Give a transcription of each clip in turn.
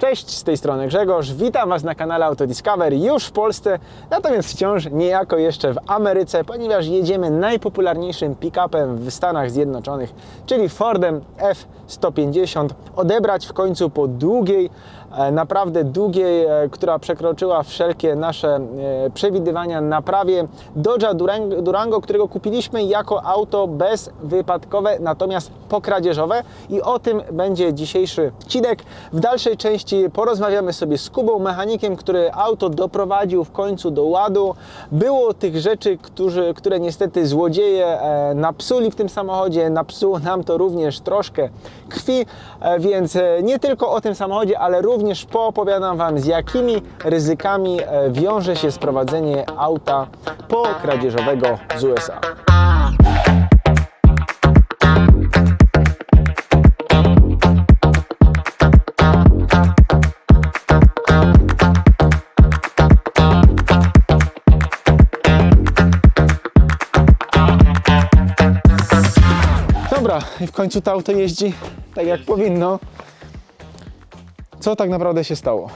Cześć, z tej strony Grzegorz, witam Was na kanale Autodiscover już w Polsce, natomiast wciąż niejako jeszcze w Ameryce, ponieważ jedziemy najpopularniejszym pick-upem w Stanach Zjednoczonych, czyli Fordem F-150, odebrać w końcu po długiej, naprawdę długiej, e, która przekroczyła wszelkie nasze e, przewidywania naprawie Dodge'a Durango, którego kupiliśmy jako auto bezwypadkowe, natomiast pokradzieżowe i o tym będzie dzisiejszy odcinek. W dalszej części porozmawiamy sobie z Kubą, mechanikiem, który auto doprowadził w końcu do ładu. Było tych rzeczy, którzy, które niestety złodzieje e, napsuli w tym samochodzie, napsuło nam to również troszkę krwi, e, więc e, nie tylko o tym samochodzie, ale również poopowiadam Wam z jakimi ryzykami e, wiąże się sprowadzenie auta pokradzieżowego z USA. I w końcu to auto jeździ tak jak powinno. Co tak naprawdę się stało?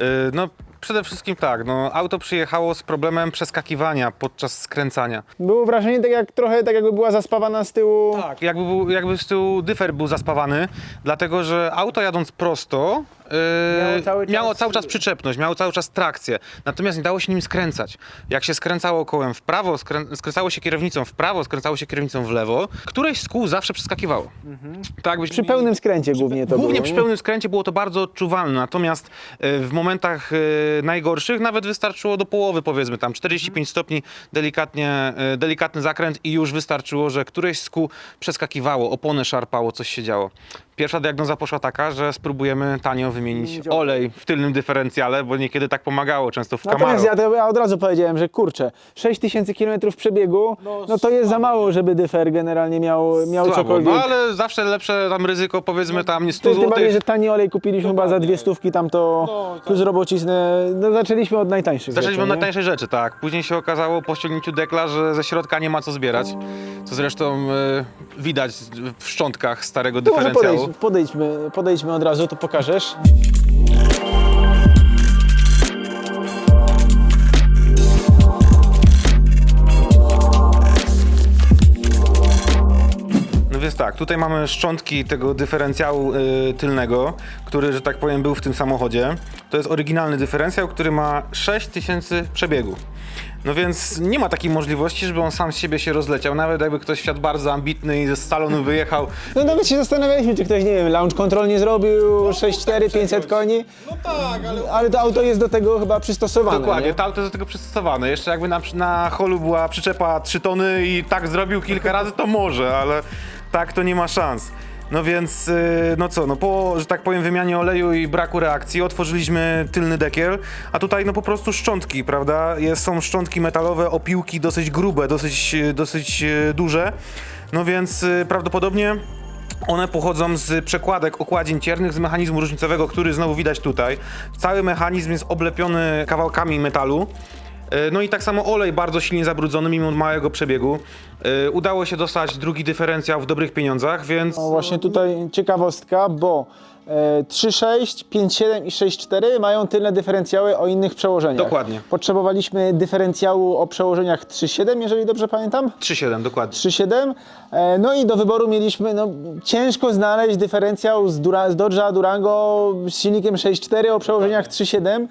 Yy, No przede wszystkim tak, no, auto przyjechało z problemem przeskakiwania podczas skręcania. Było wrażenie tak jak trochę tak jakby była zaspawana z tyłu. Tak, jakby, był, jakby z tyłu dyfer był zaspawany, dlatego że auto jadąc prosto yy, Miało cały czas- miało cały czas przyczepność, miało cały czas trakcję, natomiast nie dało się nim skręcać. Jak się skręcało kołem w prawo, skrę, skręcało się kierownicą w prawo, skręcało się kierownicą w lewo, któreś z kół zawsze przeskakiwało. Tak, byśmy Przy pełnym skręcie głównie to Głównie było. przy nie? pełnym skręcie było to bardzo odczuwalne, natomiast e, w momentach e, najgorszych nawet wystarczyło do połowy, powiedzmy tam 45 stopni, delikatnie, e, delikatny zakręt i już wystarczyło, że któreś z kół przeskakiwało, opony szarpało, coś się działo. Pierwsza diagnoza poszła taka, że spróbujemy tanio wymienić Wymienić olej. w tylnym dyferencjale, bo niekiedy tak pomagało, często w Natomiast Camaro. ja, to, ja od razu powiedziałem, że kurczę, 6000 km przebiegu, no to jest za mało, żeby dyfer generalnie miał, miał Słabo, cokolwiek. no ale zawsze lepsze tam ryzyko, powiedzmy tam nie 100 Tym bardziej, że tani olej kupiliśmy chyba za dwie stówki, tam to plus robociznę, no zaczęliśmy od najtańszych Zaczęliśmy od rzeczy, nie? najtańszej rzeczy, tak. Później się okazało po ściągnięciu dekla, że ze środka nie ma co zbierać. Co zresztą e, widać w szczątkach starego To może dyferencjału. Podejdźmy, podejdźmy od razu, to pokażesz. No więc tak, tutaj mamy szczątki tego dyferencjału y, tylnego, który, że tak powiem, był w tym samochodzie. To jest oryginalny dyferencjał, który ma 6000 przebiegu. No więc nie ma takiej możliwości, żeby on sam z siebie się rozleciał. Nawet jakby ktoś wsiadł bardzo ambitny i ze salonu wyjechał. No nawet się zastanawialiśmy, czy ktoś, nie wiem, launch control nie zrobił, 6,4, 500 koni. No tak, ale Ale to auto jest do tego chyba przystosowane. Dokładnie, nie? to auto jest do tego przystosowane. Jeszcze jakby na, na holu była przyczepa 3 tony i tak zrobił kilka razy, to może, ale tak to nie ma szans. No więc, yy, no co, no po, że tak powiem, wymianie oleju i braku reakcji otworzyliśmy tylny dekiel, a tutaj no po prostu szczątki, prawda? Jest, są szczątki metalowe, opiłki dosyć grube, dosyć, yy, dosyć yy, duże, no więc prawdopodobnie one pochodzą z przekładek okładzin ciernych z mechanizmu różnicowego, który znowu widać tutaj. Cały mechanizm jest oblepiony kawałkami metalu. No i tak samo olej bardzo silnie zabrudzony mimo małego przebiegu. E, Udało się dostać drugi dyferencjał w dobrych pieniądzach, więc No właśnie tutaj ciekawostka, bo 3.6, 5.7 i 6.4 mają tylne dyferencjały o innych przełożeniach. Dokładnie. Potrzebowaliśmy dyferencjału o przełożeniach 3.7, jeżeli dobrze pamiętam. 3,7 dokładnie. 3.7. E, No i do wyboru mieliśmy, no ciężko znaleźć dyferencjał z, Dura, z Dodge'a Durango z silnikiem 6.4 o przełożeniach 3.7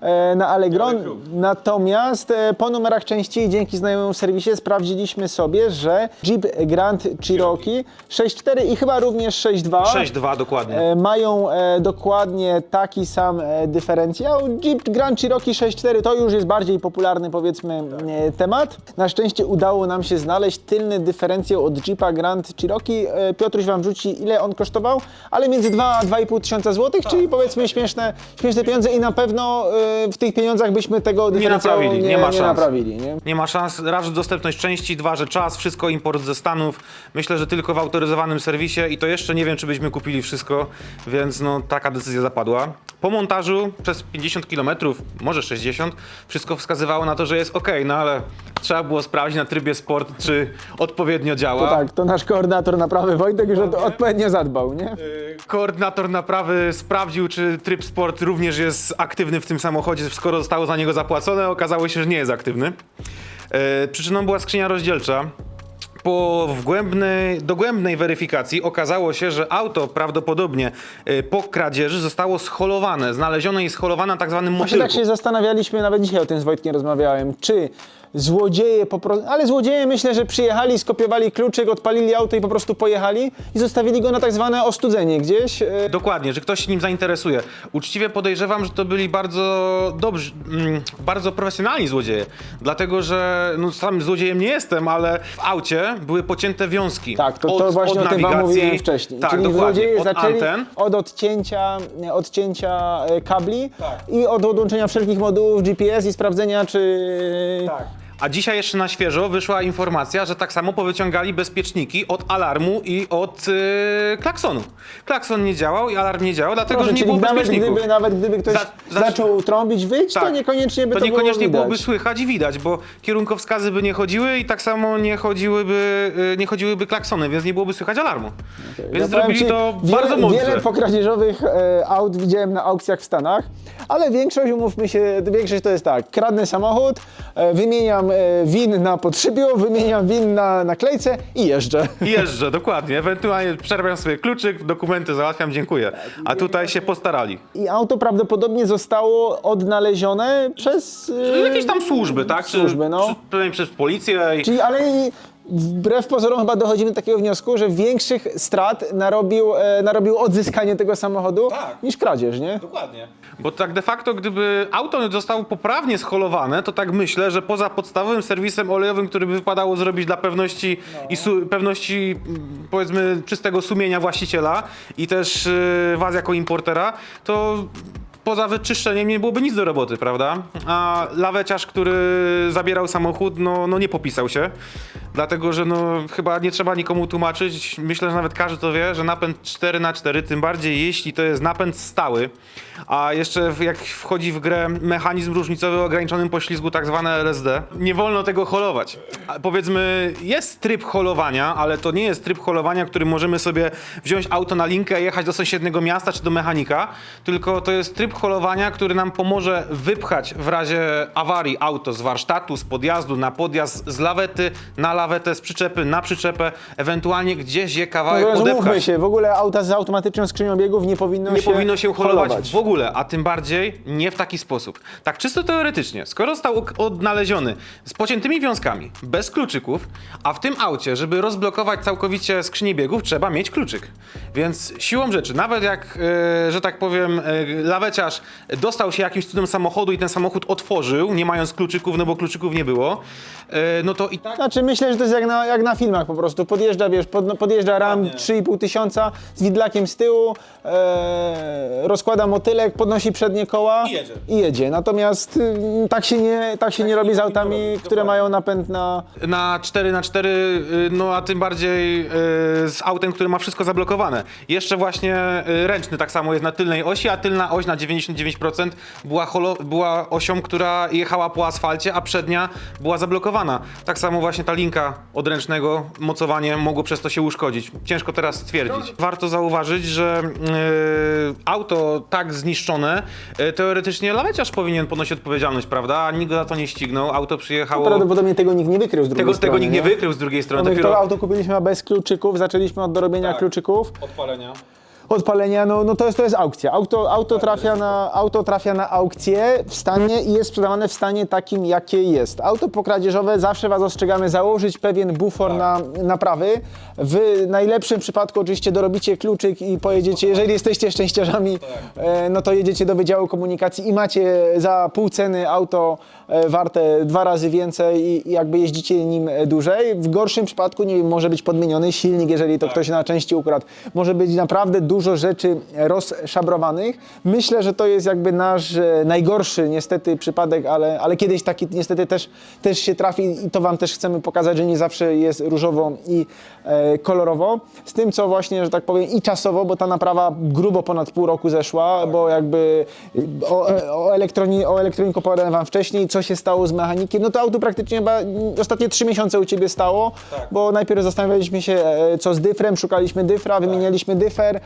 e, na Allegro. Natomiast e, po numerach części i dzięki znajomemu serwisie sprawdziliśmy sobie, że Jeep Grand Cherokee 6.4 i chyba również 6.2 6,2 dokładnie. e, mają e, dokładnie taki sam e, dyferencjał. Jeep Grand Cherokee 6.4 to już jest bardziej popularny powiedzmy e, temat. Na szczęście udało nam się znaleźć tylny dyferencjał od Jeepa Grand Cherokee. Piotruś Wam wrzuci ile on kosztował, ale między 2 a 2,5 tysiąca złotych, czyli powiedzmy śmieszne, śmieszne pieniądze i na pewno w tych pieniądzach byśmy tego dyferencjału naprawili, nie, nie ma nie szans. naprawili. Nie? Nie ma szans, raz, dostępność części, dwa, że czas, wszystko import ze Stanów. Myślę, że tylko w autoryzowanym serwisie i to jeszcze nie wiem, czy byśmy kupili wszystko, więc no taka decyzja zapadła. Po montażu przez 50 km, może 60, wszystko wskazywało na to, że jest ok, no ale trzeba było sprawdzić na trybie sport, czy odpowiednio działa. To tak, to nasz koordynator naprawy Wojtek już od, odpowiednio zadbał, nie? Y, Koordynator naprawy sprawdził, czy tryb sport również jest aktywny w tym samochodzie, skoro zostało za niego zapłacone, okazało się, że nie jest aktywny. E, Przyczyną była skrzynia rozdzielcza. Po wgłębnej, dogłębnej weryfikacji okazało się, że auto prawdopodobnie e, po kradzieży zostało scholowane, znalezione i scholowane na tak zwanym Właśnie motylku. tak się zastanawialiśmy, nawet dzisiaj o tym z Wojtkiem rozmawiałem, czy złodzieje po prostu, ale złodzieje myślę, że przyjechali, skopiowali kluczyk, odpalili auto i po prostu pojechali i zostawili go na tak zwane ostudzenie gdzieś. e, Dokładnie, że ktoś się nim zainteresuje. Uczciwie podejrzewam, że to byli bardzo dobrzy, mm, bardzo profesjonalni złodzieje. Dlatego, że no, sam złodziejem nie jestem, ale w aucie były pocięte wiązki. Tak, to, to właśnie o tym wam mówiłem wcześniej. Tak, Czyli dokładnie. złodzieje Od zaczęli anten. od odcięcia, odcięcia e, kabli Tak. i od odłączenia wszelkich modułów GPS i sprawdzenia, czy... A dzisiaj jeszcze na świeżo wyszła informacja, że tak samo powyciągali bezpieczniki od alarmu i od yy, klaksonu. Klakson nie działał i alarm nie działał, dlatego Proszę, że nie było nawet bezpieczników. gdyby, nawet gdyby ktoś Za- za- zaczął trąbić, to Tak. niekoniecznie by to, to niekoniecznie było byłoby słychać i widać, bo kierunkowskazy by nie chodziły i tak samo nie chodziłyby, y, nie chodziłyby klaksony, więc nie byłoby słychać alarmu. Więc Ja zrobili ci, to wiele, bardzo mądrze. Wiele pokradzieżowych e, aut widziałem na aukcjach w Stanach, ale większość, umówmy się, większość to jest tak, kradnę samochód, e, wymieniam win na podszybiu, wymieniam win na naklejce i jeżdżę. I Jeżdżę, dokładnie. Ewentualnie przerabiam sobie kluczyk, dokumenty załatwiam, dziękuję. A tutaj się postarali. I auto prawdopodobnie zostało odnalezione przez... e, Jakieś tam służby, tak? Czy- Służby, no. Czy, pewnie przez policję. I... Czyli, ale i wbrew pozorom chyba dochodzimy do takiego wniosku, że większych strat narobił, e, narobił odzyskanie tego samochodu Tak. niż kradzież, nie? Dokładnie. Bo tak de facto, gdyby auto zostało poprawnie scholowane, to tak myślę, że poza podstawowym serwisem olejowym, który by wypadało zrobić dla pewności i pewności mm, powiedzmy czystego sumienia właściciela i też yy, was jako importera, to poza wyczyszczeniem nie byłoby nic do roboty, prawda? A laweciarz, który zabierał samochód, no, no nie popisał się. Dlatego, że no chyba nie trzeba nikomu tłumaczyć, myślę, że nawet każdy to wie, że napęd 4 na 4 tym bardziej jeśli to jest napęd stały, a jeszcze jak wchodzi w grę mechanizm różnicowy o ograniczonym poślizgu, tak zwane LSD, nie wolno tego holować. A Powiedzmy, jest tryb holowania, ale to nie jest tryb holowania, który możemy sobie wziąć auto na linkę, jechać do sąsiedniego miasta czy do mechanika, tylko to jest tryb holowania, który nam pomoże wypchać w razie awarii auto z warsztatu, z podjazdu na podjazd, z lawety na lawetę, z przyczepy na przyczepę, ewentualnie gdzieś je kawałek No, odepchać. się, w ogóle auta z automatyczną skrzynią biegów nie powinno Nie się powinno się holować, w ogóle, a tym bardziej nie w taki sposób. Tak czysto teoretycznie, skoro został odnaleziony z pociętymi wiązkami, bez kluczyków, a w tym aucie, żeby rozblokować całkowicie skrzynię biegów, trzeba mieć kluczyk. Więc siłą rzeczy, nawet jak, e, że tak powiem, e, laweciarz dostał się jakimś cudem samochodu i ten samochód otworzył, nie mając kluczyków, no bo kluczyków nie było, e, no to i tak Znaczy myślę, że to jest jak na, jak na filmach po prostu. Podjeżdża, wiesz, pod, podjeżdża ram 3,5 tysiąca z widlakiem z tyłu, e, rozkłada motylek, podnosi przednie koła I jedzie. i jedzie. Natomiast y, tak się nie, tak się nie robi z autami, które mają napęd na... na 4 na 4 y, no a tym bardziej y, z autem, które ma wszystko zablokowane. Jeszcze właśnie y, ręczny tak samo jest na tylnej osi, a tylna oś na 99% była, holo, była osią, która jechała po asfalcie, a przednia była zablokowana. Tak samo właśnie ta linka od ręcznego, mocowanie mogło przez to się uszkodzić. Ciężko teraz stwierdzić. Warto zauważyć, że y, auto tak zniszczone, y, teoretycznie laweciarz powinien ponosić odpowiedzialność, prawda? A nikt go za to nie ścignął. Auto przyjechało... Prawdopodobnie tego nikt nie wykrył z drugiej Tego, strony. tego nikt nie wykrył z drugiej strony. No my to Dopiero auto kupiliśmy bez kluczyków, zaczęliśmy od dorobienia Tak. kluczyków. odpalenia. Odpalenia, no, no to, jest, to jest aukcja. Auto, auto, trafia na, auto trafia na aukcję w stanie i jest sprzedawane w stanie takim, jakie jest. Auto pokradzieżowe zawsze Was ostrzegamy założyć pewien bufor na naprawy. W najlepszym przypadku oczywiście dorobicie kluczyk i pojedziecie, jeżeli jesteście szczęściarzami, e, no to jedziecie do Wydziału Komunikacji i macie za pół ceny auto e, warte dwa razy więcej i, i jakby jeździcie nim e, dłużej. W gorszym przypadku, nie wiem, może być podmieniony silnik, jeżeli to ktoś na części ukradł. Może być naprawdę duży dużo rzeczy rozszabrowanych. Myślę, że to jest jakby nasz e, najgorszy niestety przypadek, ale, ale kiedyś taki niestety też, też się trafi i to Wam też chcemy pokazać, że nie zawsze jest różowo i e, kolorowo. Z tym, co właśnie, że tak powiem, i czasowo, bo ta naprawa grubo ponad pół roku zeszła, bo jakby o, o, elektroni, o elektroniku opowiadałem Wam wcześniej, co się stało z mechanikiem. No to auto praktycznie chyba ostatnie trzy miesiące u Ciebie stało, bo najpierw zastanawialiśmy się, e, co z dyfrem, szukaliśmy dyfra, wymienialiśmy dyfer, e,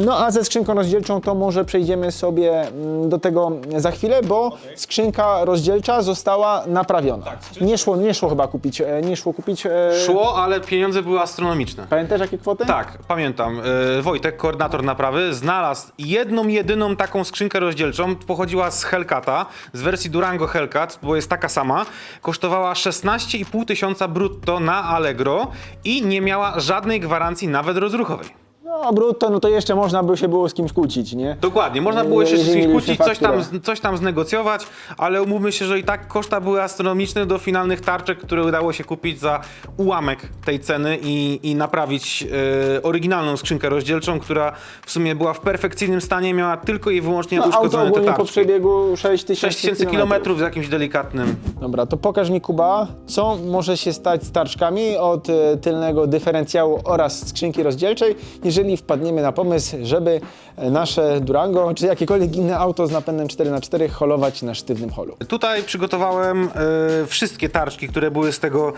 no a ze skrzynką rozdzielczą to może przejdziemy sobie mm, do tego za chwilę, bo skrzynka rozdzielcza została naprawiona. Nie szło, nie szło chyba kupić, e, nie szło kupić. e, Szło, ale pieniądze były astronomiczne. Pamiętasz jakie kwoty? Tak, pamiętam. E, Wojtek, koordynator naprawy, znalazł jedną, jedyną taką skrzynkę rozdzielczą. Pochodziła z Hellcata, z wersji Durango Hellcat, bo jest taka sama. Kosztowała 16,5 tysiąca brutto na Allegro i nie miała żadnej gwarancji, nawet rozruchowej. No brutto, no to jeszcze można by się było z kimś kłócić, nie? Dokładnie, można było się mieliśmy kłócić, coś tam, coś tam znegocjować, ale umówmy się, że i tak koszta były astronomiczne do finalnych tarczek, które udało się kupić za ułamek tej ceny i, i naprawić e, oryginalną skrzynkę rozdzielczą, która w sumie była w perfekcyjnym stanie, miała tylko i wyłącznie No, uszkodzone te ogólnie po tarczki. przebiegu 6000 6000 km z jakimś delikatnym. Dobra, to pokaż mi Kuba, co może się stać z tarczkami od e, tylnego dyferencjału oraz skrzynki rozdzielczej, jeżeli wpadniemy na pomysł, żeby e, nasze Durango czy jakiekolwiek inne auto z napędem 4x4 holować na sztywnym holu. Tutaj przygotowałem e, wszystkie tarczki, które były z, tego, e,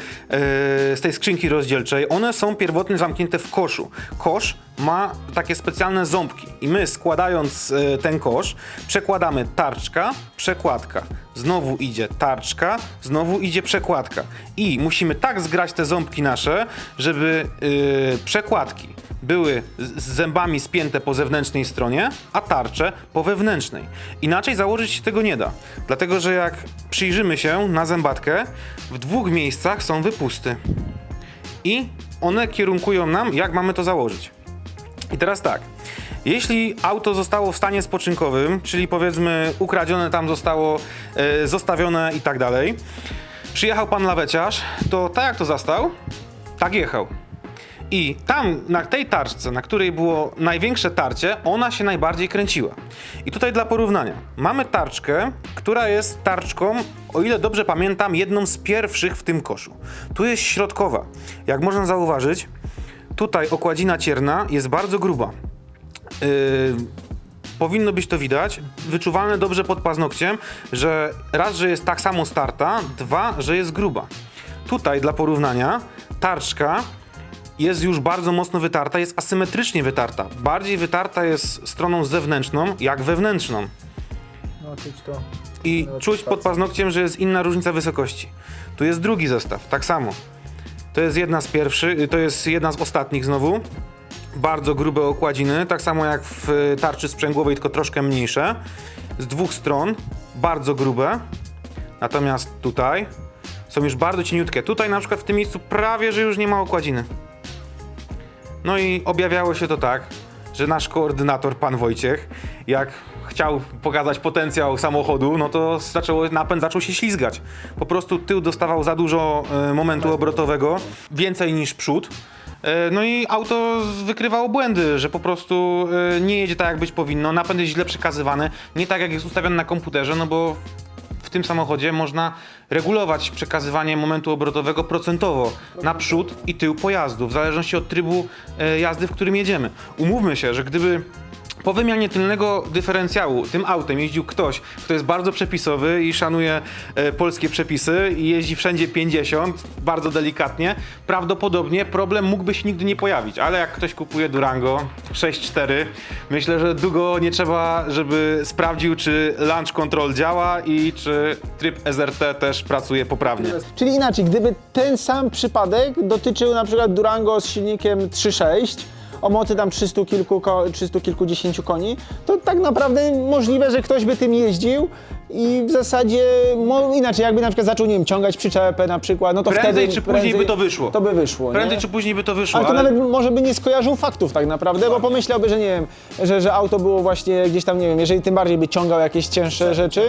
z tej skrzynki rozdzielczej. One są pierwotnie zamknięte w koszu. Kosz ma takie specjalne ząbki i my składając e, ten kosz przekładamy tarczka, przekładka. Znowu idzie tarczka, znowu idzie przekładka. I musimy tak zgrać te ząbki nasze, żeby e, przekładki były z z zębami spięte po zewnętrznej stronie, a tarcze po wewnętrznej. Inaczej założyć się tego nie da. Dlatego, że jak przyjrzymy się na zębatkę, w dwóch miejscach są wypusty. I one kierunkują nam, jak mamy to założyć. I teraz tak. Jeśli auto zostało w stanie spoczynkowym, czyli powiedzmy ukradzione tam zostało, e, zostawione i tak dalej, przyjechał pan laweciarz, to tak jak to zastał, tak jechał. I tam, na tej tarczce, na której było największe tarcie, ona się najbardziej kręciła. I tutaj dla porównania. Mamy tarczkę, która jest tarczką, o ile dobrze pamiętam, jedną z pierwszych w tym koszu. Tu jest środkowa. Jak można zauważyć, tutaj okładzina cierna jest bardzo gruba. Yy, powinno być to widać, wyczuwalne dobrze pod paznokciem, że raz, że jest tak samo starta, dwa, że jest gruba. Tutaj dla porównania tarczka jest już bardzo mocno wytarta, jest asymetrycznie wytarta. Bardziej wytarta jest stroną zewnętrzną jak wewnętrzną. No, czuć to. I czuć pod paznokciem, że jest inna różnica wysokości. Tu jest drugi zestaw, tak samo. To jest jedna z pierwszych, to jest jedna z ostatnich znowu. Bardzo grube okładziny, tak samo jak w y, tarczy sprzęgłowej, tylko troszkę mniejsze. Z dwóch stron, bardzo grube. Natomiast tutaj są już bardzo cieniutkie. Tutaj na przykład w tym miejscu prawie, że już nie ma okładziny. No i objawiało się to tak, że nasz koordynator, pan Wojciech, jak chciał pokazać potencjał samochodu, no to zaczęło, napęd zaczął się ślizgać. Po prostu tył dostawał za dużo e, momentu obrotowego, więcej niż przód. E, No i auto wykrywało błędy, że po prostu e, nie jedzie tak jak być powinno, napęd jest źle przekazywany, nie tak jak jest ustawiony na komputerze, no bo w tym samochodzie można regulować przekazywanie momentu obrotowego procentowo na przód i tył pojazdu, w zależności od trybu e, jazdy, w którym jedziemy. Umówmy się, że gdyby po wymianie tylnego dyferencjału tym autem jeździł ktoś, kto jest bardzo przepisowy i szanuje e, polskie przepisy i jeździ wszędzie 50, bardzo delikatnie, prawdopodobnie problem mógłby się nigdy nie pojawić. Ale jak ktoś kupuje Durango 6.4, myślę, że długo nie trzeba, żeby sprawdził, czy launch control działa i czy tryb SRT też pracuje poprawnie. Czyli inaczej, gdyby ten sam przypadek dotyczył na przykład Durango z silnikiem 3.6 o mocy tam 300 kilku, ko- 300 kilkudziesięciu koni, to tak naprawdę możliwe, że ktoś by tym jeździł, i w zasadzie, mo, inaczej, jakby na przykład zaczął, nie wiem, ciągać przyczepę na przykład, no to Prędzej wtedy... czy później by to wyszło. To by wyszło, Prędzej nie? czy później by to wyszło, Ale to nawet może by nie skojarzył faktów tak naprawdę, bo pomyślałby, że nie wiem, że, że auto było właśnie gdzieś tam, nie wiem, jeżeli tym bardziej by ciągał jakieś cięższe rzeczy,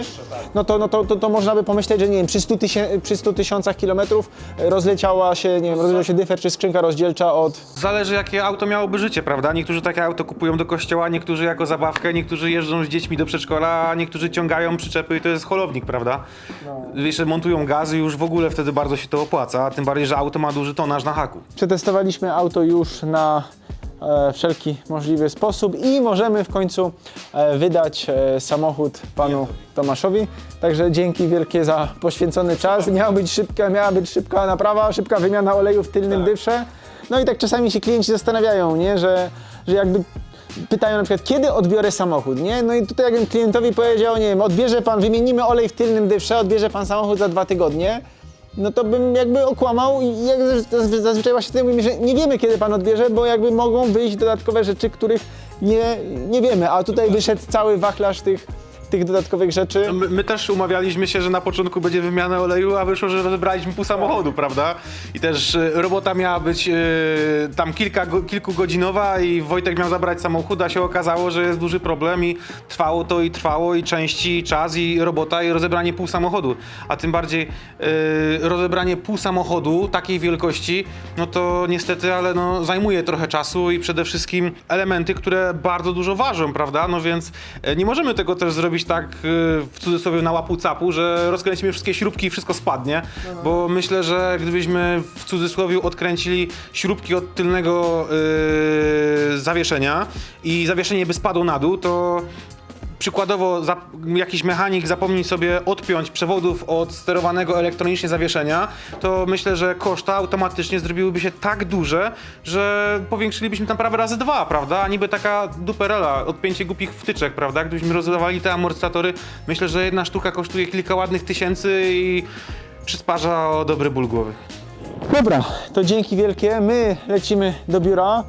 no to, no to, to, to można by pomyśleć, że nie wiem, przy 100, tysię, przy 100 tysiącach kilometrów rozleciała się, nie wiem, rozleciał się dyfer czy skrzynka rozdzielcza od... Zależy jakie auto miałoby życie, prawda? Niektórzy takie auto kupują do kościoła, niektórzy jako zabawkę, niektórzy jeżdżą z dziećmi do przedszkola, a niektórzy ciągają przyczepy i to jest holownik, prawda? Jeszcze montują gazy już w ogóle wtedy bardzo się to opłaca, tym bardziej, że auto ma duży tonaż na haku. Przetestowaliśmy auto już na e, wszelki możliwy sposób i możemy w końcu e, wydać e, samochód panu Tomaszowi. Także dzięki wielkie za poświęcony czas. Miała być szybka, miała być szybka naprawa, szybka wymiana oleju w tylnym dyfrze. No i tak czasami się klienci zastanawiają, nie? Że, że jakby pytają na przykład, kiedy odbiorę samochód, nie? No i tutaj jakbym klientowi powiedział, nie wiem, odbierze pan, wymienimy olej w tylnym dyfrze, odbierze pan samochód za dwa tygodnie, no to bym jakby okłamał i jak zazwy- zazwyczaj właśnie wtedy mówimy, że nie wiemy kiedy pan odbierze, bo jakby mogą wyjść dodatkowe rzeczy, których nie, nie wiemy, a tutaj wyszedł cały wachlarz tych, tych dodatkowych rzeczy. My, my też umawialiśmy się, że na początku będzie wymiana oleju, a wyszło, że wybraliśmy pół samochodu, prawda? I też e, robota miała być e, tam kilka, go, kilkugodzinowa i Wojtek miał zabrać samochód, a się okazało, że jest duży problem i trwało to i trwało i części, i czas i robota i rozebranie pół samochodu. A tym bardziej e, rozebranie pół samochodu takiej wielkości, no to niestety, ale no zajmuje trochę czasu i przede wszystkim elementy, które bardzo dużo ważą, prawda? No więc nie możemy tego też zrobić tak e, w cudzysłowie na łapu capu, że rozkręcimy wszystkie śrubki i wszystko spadnie, bo myślę, że gdybyśmy w cudzysłowie odkręcili śrubki od tylnego e, zawieszenia i zawieszenie by spadło na dół, to przykładowo jakiś mechanik zapomni sobie odpiąć przewodów od sterowanego elektronicznie zawieszenia, to myślę, że koszta automatycznie zrobiłyby się tak duże, że powiększylibyśmy tam prawie razy dwa, prawda? A niby taka duperela, odpięcie głupich wtyczek, prawda? Gdybyśmy rozdawali te amortyzatory, myślę, że jedna sztuka kosztuje kilka ładnych tysięcy i przysparza o dobry ból głowy. Dobra, to dzięki wielkie. My lecimy do biura.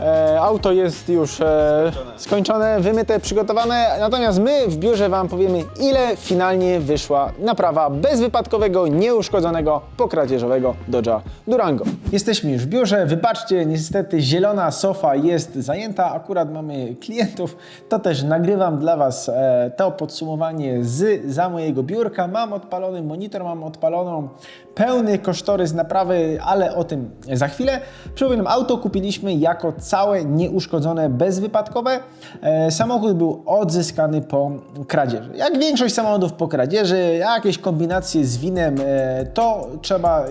E, auto jest już e, skończone, wymyte, przygotowane, natomiast my w biurze Wam powiemy, ile finalnie wyszła naprawa bezwypadkowego, nieuszkodzonego, pokradzieżowego Dodge'a Durango. Jesteśmy już w biurze, wybaczcie, niestety zielona sofa jest zajęta, akurat mamy klientów, to też nagrywam dla Was e, to podsumowanie z za mojego biurka. Mam odpalony monitor, mam odpaloną pełny kosztorys naprawy, ale o tym za chwilę. Przypominam, auto kupiliśmy jako całe nieuszkodzone, bezwypadkowe. E, samochód był odzyskany po kradzieży. Jak większość samochodów po kradzieży, jakieś kombinacje z winem, e, to trzeba e,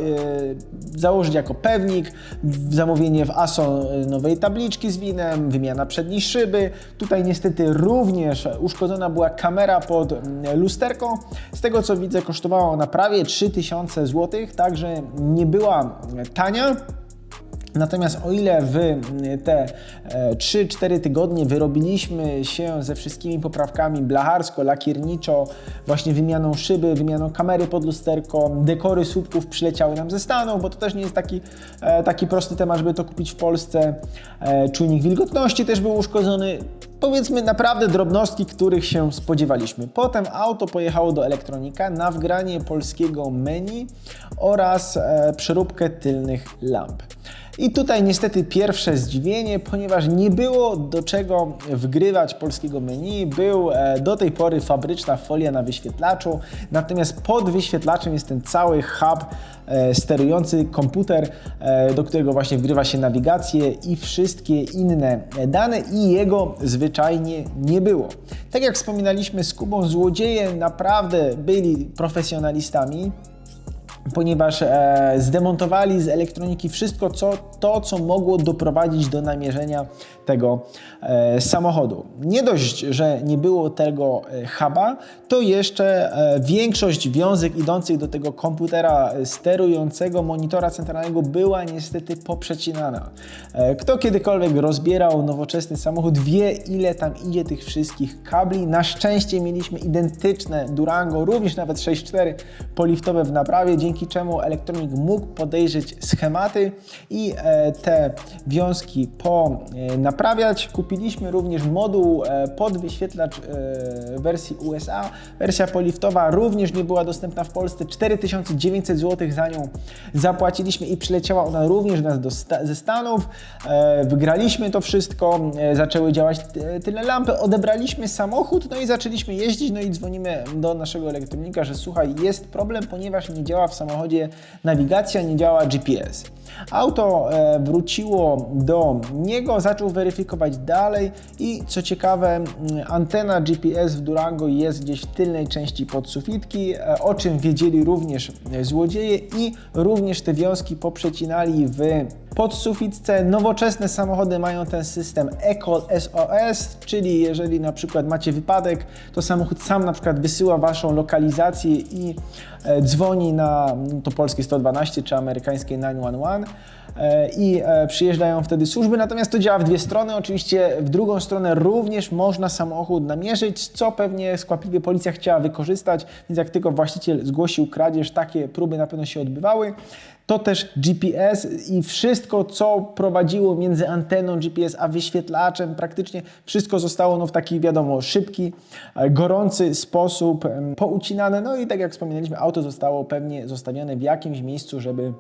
założyć jako pewnik, zamówienie w ASO nowej tabliczki z winem, wymiana przedniej szyby. Tutaj niestety również uszkodzona była kamera pod lusterką. Z tego co widzę kosztowała ona prawie 3000 zł, także nie była tania. Natomiast o ile w te e, 3-4 tygodnie wyrobiliśmy się ze wszystkimi poprawkami blacharsko, lakierniczo, właśnie wymianą szyby, wymianą kamery pod lusterko, dekory słupków przyleciały nam ze Stanów, bo to też nie jest taki, e, taki prosty temat, żeby to kupić w Polsce. E, Czujnik wilgotności też był uszkodzony. Powiedzmy naprawdę drobnostki, których się spodziewaliśmy. Potem auto pojechało do elektronika na wgranie polskiego menu oraz e, przeróbkę tylnych lamp. I tutaj niestety pierwsze zdziwienie, ponieważ nie było do czego wgrywać polskiego menu. Był e, do tej pory fabryczna folia na wyświetlaczu, natomiast pod wyświetlaczem jest ten cały hub e, sterujący komputer, e, do którego właśnie wgrywa się nawigację i wszystkie inne dane i jego zwyczajnie nie było. Tak jak wspominaliśmy z Kubą, złodzieje naprawdę byli profesjonalistami, ponieważ e, zdemontowali z elektroniki wszystko co, to, co mogło doprowadzić do namierzenia tego e, samochodu. Nie dość, że nie było tego e, huba, to jeszcze e, większość wiązek idących do tego komputera sterującego monitora centralnego była niestety poprzecinana. Kto kiedykolwiek rozbierał nowoczesny samochód wie ile tam idzie tych wszystkich kabli. Na szczęście mieliśmy identyczne Durango, również nawet 6.4 poliftowe w naprawie, dzięki czemu elektronik mógł podejrzeć schematy i te wiązki po naprawie naprawiać. Kupiliśmy również moduł e, pod wyświetlacz e, wersji USA. Wersja poliftowa również nie była dostępna w Polsce. 4900 zł za nią zapłaciliśmy i przyleciała ona również do nas do ze Stanów. E, Wygraliśmy to wszystko, zaczęły działać tyle lampy, odebraliśmy samochód, no i zaczęliśmy jeździć, no i dzwonimy do naszego elektronika, że słuchaj, jest problem, ponieważ nie działa w samochodzie nawigacja, nie działa GPS. Auto e, wróciło do niego, zaczął weryfikować dalej i co ciekawe, antena GPS w Durango jest gdzieś w tylnej części podsufitki, e, o czym wiedzieli również e, złodzieje i również te wiązki poprzecinali w podsufitce. Nowoczesne samochody mają ten system ECOL SOS, czyli jeżeli na przykład macie wypadek, to samochód sam na przykład wysyła waszą lokalizację i e, dzwoni na no to polskie 112 czy amerykańskie 911 e, i e, przyjeżdżają wtedy służby, natomiast to działa w dwie strony. Oczywiście w drugą stronę również można samochód namierzyć, co pewnie skłapliwie policja chciała wykorzystać, więc jak tylko właściciel zgłosił kradzież, takie próby na pewno się odbywały. To też GPS i wszystko, co prowadziło między anteną GPS a wyświetlaczem, praktycznie wszystko zostało no, w taki, wiadomo, szybki, e, gorący sposób poucinane. No i tak jak wspominaliśmy, auto zostało pewnie zostawione w jakimś miejscu, żeby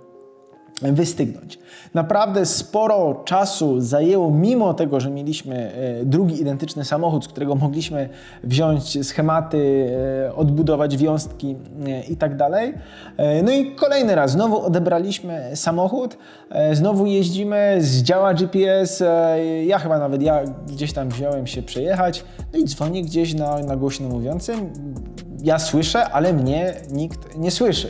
wystygnąć. Naprawdę sporo czasu zajęło, mimo tego, że mieliśmy e, drugi identyczny samochód, z którego mogliśmy wziąć schematy, e, odbudować wiązki e, i tak dalej. No i kolejny raz, znowu odebraliśmy samochód, znowu jeździmy, zdziała GPS, ja chyba nawet ja gdzieś tam wziąłem się przejechać, no i dzwonię gdzieś na, na głośno mówiącym, ja słyszę, ale mnie nikt nie słyszy.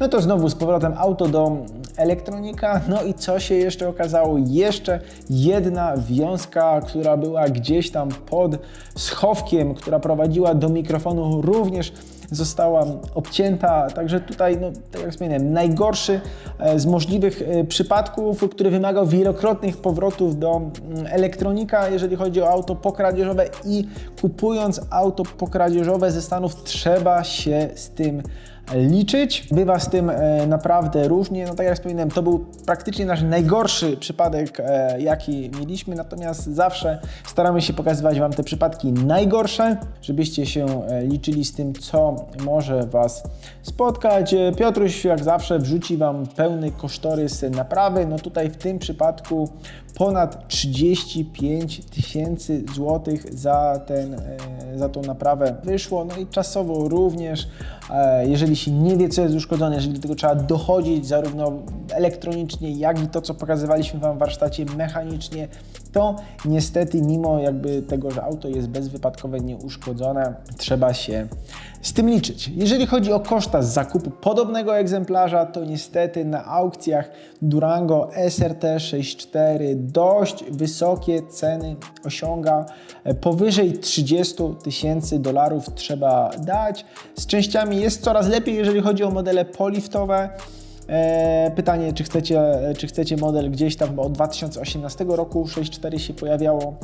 No to znowu z powrotem auto do elektronika. No i co się jeszcze okazało? Jeszcze jedna wiązka, która była gdzieś tam pod schowkiem, która prowadziła do mikrofonu, również została obcięta. Także tutaj, no, tak jak wspomniałem, najgorszy e, z możliwych e, przypadków, który wymagał wielokrotnych powrotów do mm, elektronika, jeżeli chodzi o auto pokradzieżowe i kupując auto pokradzieżowe ze Stanów trzeba się z tym liczyć. Bywa z tym e, naprawdę różnie. No tak jak wspominałem, to był praktycznie nasz najgorszy przypadek, e, jaki mieliśmy, natomiast zawsze staramy się pokazywać Wam te przypadki najgorsze, żebyście się e, liczyli z tym, co może Was spotkać. Piotruś, jak zawsze, wrzuci Wam pełny kosztorys naprawy. No tutaj w tym przypadku ponad 35 tysięcy złotych za, ten, e, za tą naprawę wyszło. No i czasowo również, e, jeżeli się nie wie, co jest uszkodzone, jeżeli do tego trzeba dochodzić zarówno elektronicznie, jak i to, co pokazywaliśmy Wam w warsztacie mechanicznie, to niestety mimo jakby tego, że auto jest bezwypadkowe, nieuszkodzone, trzeba się z tym liczyć. Jeżeli chodzi o koszta zakupu podobnego egzemplarza, to niestety na aukcjach Durango SRT 64 dość wysokie ceny osiąga. E, Powyżej 30 tysięcy dolarów trzeba dać. Z częściami jest coraz lepiej, jeżeli chodzi o modele poliftowe. E, Pytanie, czy chcecie, czy chcecie model gdzieś tam chyba od 2018 roku 6.4 się pojawiało,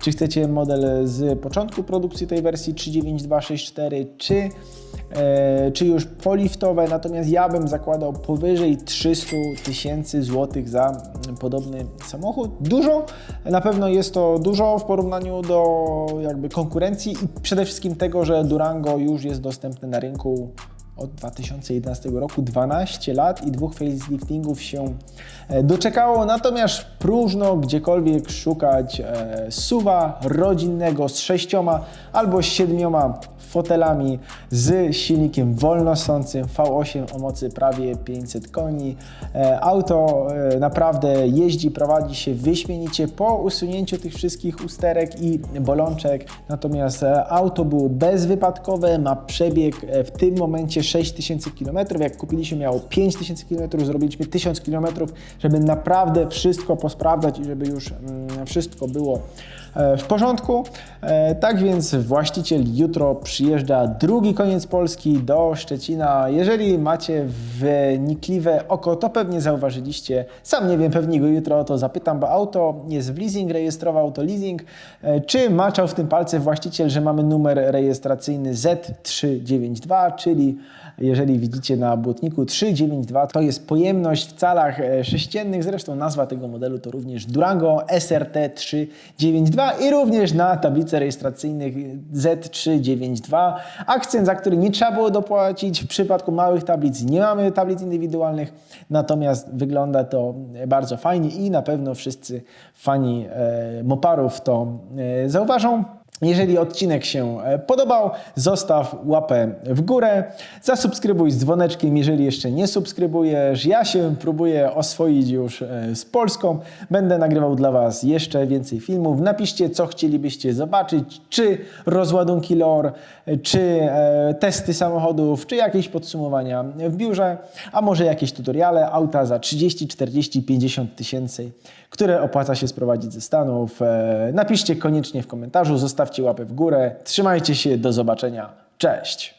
czy chcecie model z początku produkcji tej wersji 39264, czy, e, czy już poliftowe, natomiast ja bym zakładał powyżej 300 tysięcy złotych za podobny samochód. Dużo, na pewno jest to dużo w porównaniu do jakby konkurencji i przede wszystkim tego, że Durango już jest dostępny na rynku od 2011 roku 12 lat i dwóch faceliftingów się e, doczekało, natomiast próżno gdziekolwiek szukać e, suwa rodzinnego z sześcioma albo siedmioma fotelami z silnikiem wolnosącym V8 o mocy prawie 500 koni. E, Auto e, naprawdę jeździ, prowadzi się wyśmienicie po usunięciu tych wszystkich usterek i bolączek. Natomiast e, auto było bezwypadkowe, ma przebieg w tym momencie 6000 km. Jak kupiliśmy miało 5000 km, zrobiliśmy 1000 km, żeby naprawdę wszystko posprawdzać i żeby już mm, wszystko było w porządku. Tak więc właściciel jutro przyjeżdża drugi koniec Polski do Szczecina. Jeżeli macie wnikliwe oko, to pewnie zauważyliście. Sam nie wiem, pewnie go jutro o to zapytam, bo auto jest w leasing, rejestrował to leasing. E, Czy maczał w tym palce właściciel, że mamy numer rejestracyjny Z392, czyli jeżeli widzicie na błotniku 392, to jest pojemność w calach e, sześciennych. Zresztą nazwa tego modelu to również Durango SRT 392 i również na tablicy rejestracyjnych Z392. Akcent, za który nie trzeba było dopłacić. W przypadku małych tablic nie mamy tablic indywidualnych, natomiast wygląda to bardzo fajnie i na pewno wszyscy fani e, moparów to e, zauważą. Jeżeli odcinek się e, podobał, zostaw łapę w górę, zasubskrybuj z dzwoneczkiem, jeżeli jeszcze nie subskrybujesz. Ja się próbuję oswoić już e, z Polską. Będę nagrywał dla Was jeszcze więcej filmów. Napiszcie, co chcielibyście zobaczyć, czy rozładunki lore, czy e, testy samochodów, czy jakieś podsumowania w biurze, a może jakieś tutoriale auta za 30, 40, 50 tysięcy, które opłaca się sprowadzić ze Stanów. Napiszcie koniecznie w komentarzu, zostawcie łapę w górę. Trzymajcie się, do zobaczenia. Cześć!